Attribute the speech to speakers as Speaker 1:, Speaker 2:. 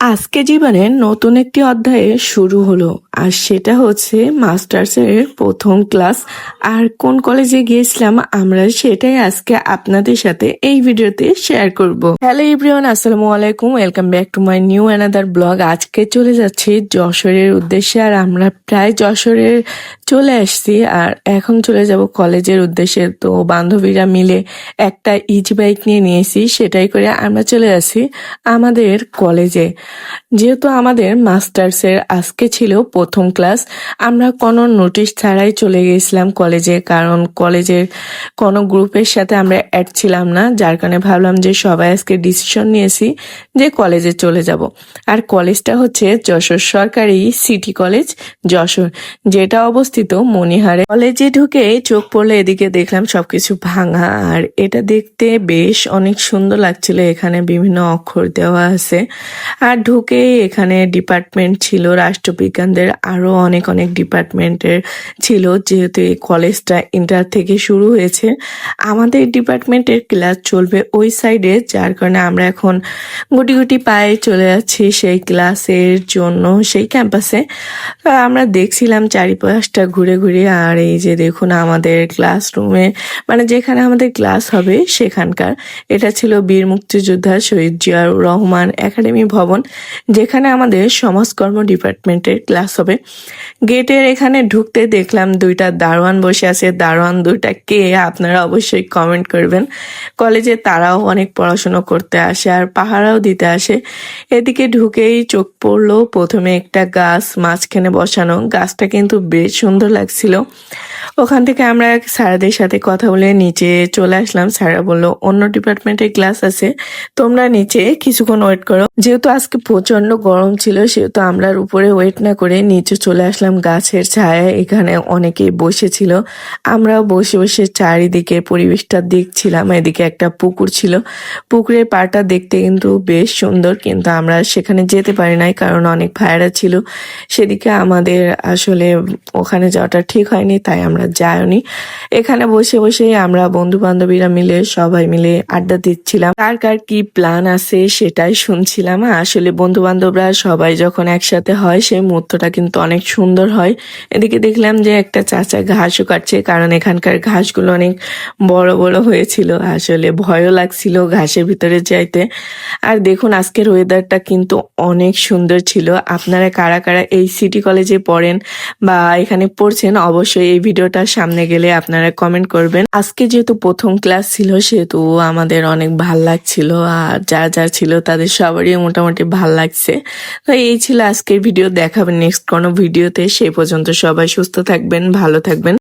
Speaker 1: আজকে জীবনের নতুন একটি অধ্যায়ে শুরু হলো, আর সেটা হচ্ছে মাস্টার্সের প্রথম ক্লাস। আর কোন কলেজে গিয়েছিলাম আমরা সেটাই আজকে আপনাদের সাথে এই ভিডিওতে শেয়ার করব। হ্যালো এভরিওয়ান আসসালামু আলাইকুম welcome back to my new another blog আজকে চলে যাচ্ছি যশোরের উদ্দেশ্যে, আর আমরা প্রায় যশোরের চলে আসছি, আর এখন চলে যাব কলেজের উদ্দেশ্যে। তো বান্ধবীরা মিলে একটা ইজি বাইক নিয়ে নিয়েছি, সেটাই করে আমরা চলে আসি আমাদের কলেজে। যেহেতু আমাদের মাস্টার্সের আজকে ছিল প্রথম ক্লাস, আমরা কোনো নোটিশ ছাড়াই চলে গেছিলাম কলেজে, কারণ কলেজের কোনো গ্রুপের সাথে আমরা অ্যাড ছিলাম না, যার কারণে ভাবলাম যে সবাই আজকে ডিসিশন নিয়েছি যে কলেজে চলে যাব। আর কলেজটা হচ্ছে যশোর সরকারি সিটি কলেজ, যশোর, যেটা অবস্থিত মনিহারে কলেজে ঢুকে চোখ পড়লে এদিকে দেখলাম সবকিছু ভাঙা, আর এটা দেখতে বেশ অনেক সুন্দর লাগছিল, এখানে বিভিন্ন অক্ষর দেওয়া আছে। আর ঢুকে এখানে ডিপার্টমেন্ট ছিল, রাষ্ট্রবিজ্ঞানদের আরও অনেক অনেক ডিপার্টমেন্টের ছিল, যেহেতু এই কলেজটা ইন্টার থেকে শুরু হয়েছে। আমাদের ডিপার্টমেন্টের ক্লাস চলবে ওই সাইডে যার কারণে আমরা এখন গুটি গুটি পায়ে চলে যাচ্ছি সেই ক্লাসের জন্য, সেই ক্যাম্পাসে আমরা দেখছিলাম চারিপাশটা ঘুরে ঘুরে, আর এই যে দেখুন আমাদের ক্লাসরুমে মানে যেখানে আমাদের ক্লাস হবে সেখানকার। এটা ছিল বীর মুক্তিযোদ্ধা শহীদ জিয়াউর রহমান একাডেমি ভবন। যেখানে আমাদের সমাজকর্ম ডিপার্টমেন্টের ক্লাস হবে। গেটের এখানে ঢুকতে দেখলাম দুইটা দারোয়ান বসে আছে। দারোয়ান দুইটা কে? আপনারা অবশ্যই কমেন্ট করবেন। কলেজে তারাও অনেক পড়াশোনা করতে আসে আর পাহারাও দিতে আসে। এদিকে ঢুকেই চোখ পড়ল। প্রথমে একটা গাছ, মাঝখানে বসানো। গাছটা কিন্তু বেশ সুন্দর লাগছিল। ওখান থেকে আমরা স্যারদের সাথে কথা বলে নিচে চলে আসলাম। স্যাররা বলল, অন্য ডিপার্টমেন্টের ক্লাস আছে, তোমরা নিচে কিছুক্ষণ ওয়েট করো। যেহেতু আজকে প্রচণ্ড গরম ছিল, সেহেতু আমরা উপরে ওয়েট না করে নিচে চলে আসলাম। গাছের ছায়া এখানে অনেকেই বসেছিল। আমরাও বসে বসে চারিদিকে পরিবেশটা দেখছিলাম। এদিকে একটা পুকুর ছিল। পুকুরের পাড়টা দেখতে কিন্তু বেশ সুন্দর, কিন্তু আমরা সেখানে যেতে পারি নাই কারণ অনেক ভাইরা ছিল। সেদিকে আমাদের আসলে ওখানে যাওয়াটা ঠিক হয়নি, তাই আমরা যাইনি এখানে বসে বসে আমরা বন্ধু বান্ধবীরা মিলে সবাই মিলে আড্ডা দিচ্ছিলাম। কার কার কি প্ল্যান আছে সেটাই শুনছিলাম। আসলে বন্ধু বান্ধবরা সবাই যখন একসাথে হয়, সেই মুহূর্তটা কিন্তু অনেক সুন্দর হয়। এদিকে দেখলাম যে একটা চাচা ঘাসও কাটছে, কারণ এখানকার ঘাসগুলো অনেক বড় বড় হয়েছিল। আসলে ভয়ও লাগছিল ঘাসের ভিতরে যাইতে। আর দেখুন, আজকের ওয়েদারটা কিন্তু অনেক সুন্দর ছিল। আপনারা কারা কারা এই সিটি কলেজে পড়েন বা এখানে পড়ছেন, অবশ্যই এই ভিডিওটার সামনে গেলে আপনারা কমেন্ট করবেন। আজকে যেহেতু প্রথম ক্লাস ছিল, সেহেতু আমাদের অনেক ভালো লাগছিল আর যা যা ছিল তাদের সবারই মোটামুটি ভালো লাগছে। তো এই ছিল আজকের ভিডিও দেখাবেন নেক্সট কোনো ভিডিওতে সেই পর্যন্ত সবাই সুস্থ থাকবেন, ভালো থাকবেন।